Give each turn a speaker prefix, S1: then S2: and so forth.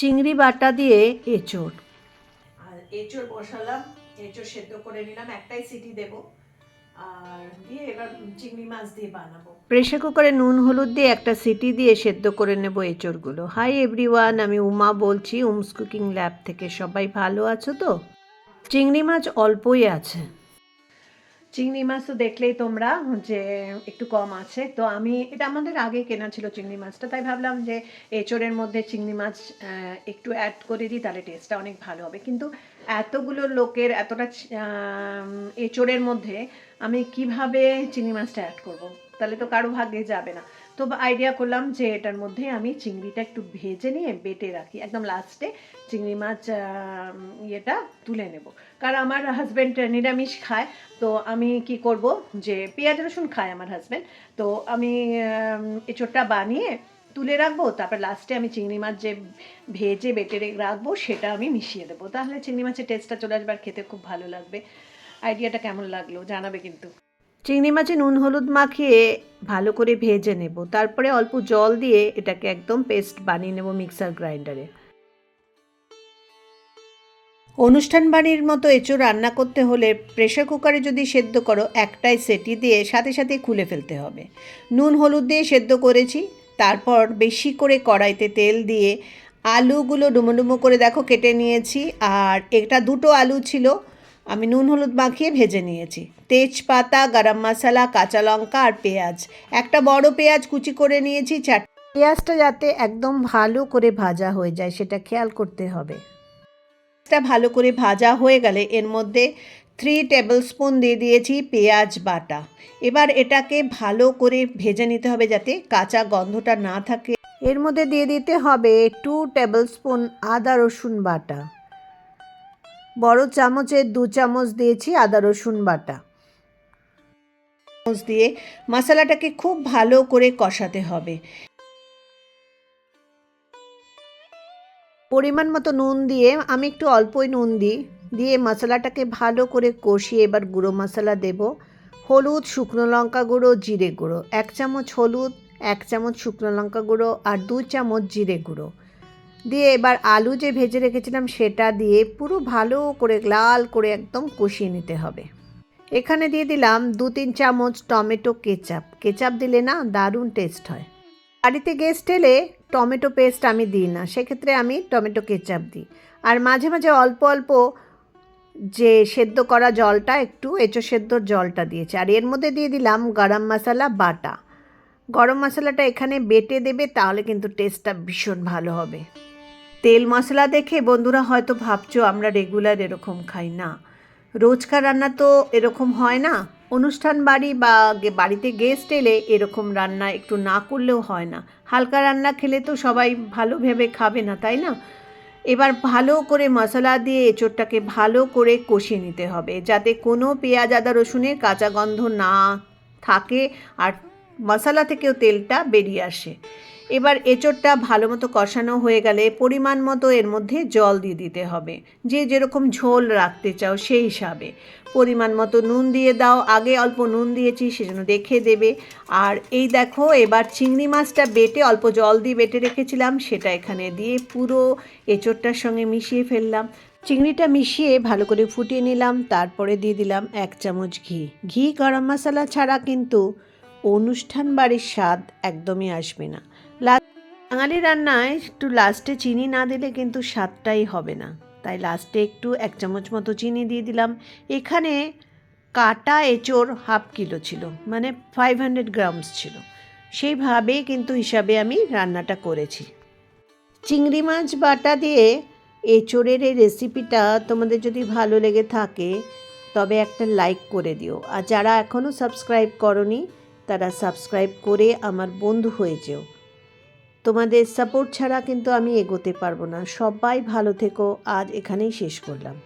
S1: চিংড়ি বাটা দিয়ে এঁচোড়।
S2: আর এঁচড় বসালাম এঁচড় সেদ্ধ করে নিলাম একটাই সিটি দেব। আর দিয়ে এবার চিংড়ি মাছ দিয়ে বানাবো।
S1: প্রেশার কুকারে নুন হলুদ দিয়ে একটা সিটি দিয়ে সেদ্ধ করে নেব এঁচড়গুলো। হাই এভরিওয়ান আমি উমা বলছি উমস কুকিং ল্যাব থেকে। সবাই ভালো আছো তো? চিংড়ি মাছ অল্পই আছে। চিংড়ি মাছ তো দেখলেই তোমরা যে একটু কম আছে। তো আমি, এটা আমাদের আগে কেনা ছিল চিংড়ি মাছটা, তাই ভাবলাম যে এচোরের মধ্যে চিংড়ি মাছ একটু অ্যাড করে দিই, তাহলে টেস্টটা অনেক ভালো হবে। কিন্তু এতগুলো লোকের, এতটা এচোরের মধ্যে আমি কীভাবে চিংড়ি মাছটা অ্যাড করব? তাহলে তো কারও ভাগ্যে যাবে না। তো আইডিয়া করলাম যে এটার মধ্যে আমি চিংড়িটা একটু ভেজে নিয়ে বেটে রাখি। একদম লাস্টে চিংড়ি মাছ ইয়েটা তুলে নেব। কারণ আমার হাজব্যান্ড নিরামিষ খায়, তো আমি কি করব যে পেঁয়াজ, রসুন খায় আমার হাজব্যান্ড তো আমি এঁচোড়টা বানিয়ে তুলে রাখব, তারপর লাস্টে আমি চিংড়ি মাছ যে ভেজে বেটে রাখব, সেটা আমি মিশিয়ে দেবো। তাহলে চিংড়ি মাছের টেস্টটা চলে আসবে আর খেতে খুব ভালো লাগবে। আইডিয়াটা কেমন লাগল জানাবে কিন্তু। চিংড়ি মাছে নুন, হলুদ মাখিয়ে ভালো করে ভেজে নেব। তারপরে অল্প জল দিয়ে এটাকে একদম পেস্ট বানিয়ে নেব মিক্সার গ্রাইন্ডারে। অনুষ্ঠান বাড়ির মতো এঁচো রান্না করতে হলে প্রেশার কুকারে যদি সেদ্ধ করো, একটাই সেটি দিয়ে সাথে সাথে খুলে ফেলতে হবে। নুন, হলুদ দিয়ে সেদ্ধ করেছি। তারপর বেশি করে কড়াইতে তেল দিয়ে আলুগুলো ডুমো ডুমো করে দেখো কেটে নিয়েছি। আর এটা দুটো আলু ছিল। আমি নুন হলুদ মাখিয়ে ভেজে নিয়েছি। তেজপাতা, গরম মশলা, কাঁচা লঙ্কা আর পেঁয়াজ। একটা বড় পেঁয়াজ কুচি করে নিয়েছি, চার পেঁয়াজটা যাতে একদম ভালো করে ভাজা হয়ে যায়, সেটা খেয়াল করতে হবে। পেঁয়াজটা ভালো করে ভাজা হয়ে গেলে এর মধ্যে থ্রি টেবিল স্পুন দিয়ে দিয়েছি পেঁয়াজ বাটা। এবার এটাকে ভালো করে ভেজে নিতে হবে যাতে কাঁচা গন্ধটা না থাকে। এর মধ্যে দিয়ে দিতে হবে টু টেবিল স্পুন আদা রসুন বাটা। বড় চামচের দু চামচ দিয়েছি আদা, রসুন বাটা। চামচ দিয়ে মশলাটাকে খুব ভালো করে কষাতে হবে। পরিমাণ মতো নুন দিয়ে আমি একটু অল্পই নুন দিই। দিয়ে মশলাটাকে ভালো করে কষিয়ে এবার গুঁড়ো মশলা দেব। হলুদ, শুকনো লঙ্কা গুঁড়ো, জিরে গুঁড়ো। এক চামচ হলুদ, এক চামচ শুকনো লঙ্কা গুঁড়ো আর দু চামচ জিরে গুঁড়ো। দিয়ে এবার আলু যে ভেজে রেখেছিলাম সেটা দিয়ে পুরো ভালো করে, লাল করে একদম কষিয়ে নিতে হবে। এখানে দিয়ে দিলাম দু তিন চামচ টমেটো কেচাপ। কেচাপ দিলে না দারুণ টেস্ট হয়। বাড়িতে গেস্ট এলে টমেটো পেস্ট আমি দিই না, সেক্ষেত্রে আমি টমেটো কেচাপ দিই। আর মাঝে মাঝে অল্প অল্প যে সেদ্ধ করা জলটা, একটু এঁচো সেদ্ধর জলটা দিয়েছে। আর এর মধ্যে দিয়ে দিলাম গরম মশলা বাটা। গরম মশলাটা এখানে বেটে দেবে, তাহলে কিন্তু টেস্টটা ভীষণ ভালো হবে। তেল মশলা দেখে বন্ধুরা হয়তো ভাবছ আমরা রেগুলার এরকম খাই না। রোজকার রান্না তো এরকম হয় না। অনুষ্ঠান বাড়ি বা বাড়িতে গেস্ট এলে এরকম রান্না একটু না করলেও হয় না। হালকা রান্না খেলে তো সবাই ভালো ভেবে খাবে না, তাই না? এবার ভালো করে মশলা দিয়ে এঁচোড়টাকে ভালো করে কষিয়ে নিতে হবে, যাতে কোনো পেঁয়াজ, আদা, রসুনের কাঁচা গন্ধ না থাকে আর মশলা থেকেও তেলটা বেরিয়ে আসে। এবার এঁচোড়টা ভালো মতো কষানো হয়ে গেলে পরিমাণ মতো এর মধ্যে জল দিয়ে দিতে হবে। যে যেরকম ঝোল রাখতে চাও সেই হিসাবে। পরিমাণ মতো নুন দিয়ে দাও। আগে অল্প নুন দিয়েছি, সেজন্য দেখে দেবে। আর এই দেখো, এবার চিংড়ি মাছটা বেটে অল্প জল দিয়ে বেটে রেখেছিলাম, সেটা এখানে দিয়ে পুরো এঁচোড়টার সঙ্গে মিশিয়ে ফেললাম। চিংড়িটা মিশিয়ে ভালো করে ফুটিয়ে নিলাম, তারপরে দিয়ে দিলাম এক চামচ ঘি। ঘি গরম মশলা ছাড়া কিন্তু অনুষ্ঠান বাড়ির স্বাদ একদমই আসবে না। বাঙালি রান্নায় একটু লাস্টে চিনি না দিলে কিন্তু স্বাদটাই হবে না। তাই লাস্টে একটু এক চামচ মতো চিনি দিয়ে দিলাম। এখানে কাটা এঁচোড় হাফ কিলো ছিল মানে ফাইভ হান্ড্রেড গ্রামস ছিল। সেইভাবেই কিন্তু হিসাবে আমি রান্নাটা করেছি। চিংড়ি মাছ বাটা দিয়ে এঁচোড়ের এই রেসিপিটা তোমাদের যদি ভালো লেগে থাকে, তবে একটা লাইক করে দিও। আর যারা এখনও সাবস্ক্রাইব করনি, তারা সাবস্ক্রাইব করে আমার বন্ধু হয়ে যেও। তোমাদের সাপোর্ট ছাড়া কিন্তু আমি এগোতে পারব না। সবাই ভালো থেকো। আজ এখানেই শেষ করলাম।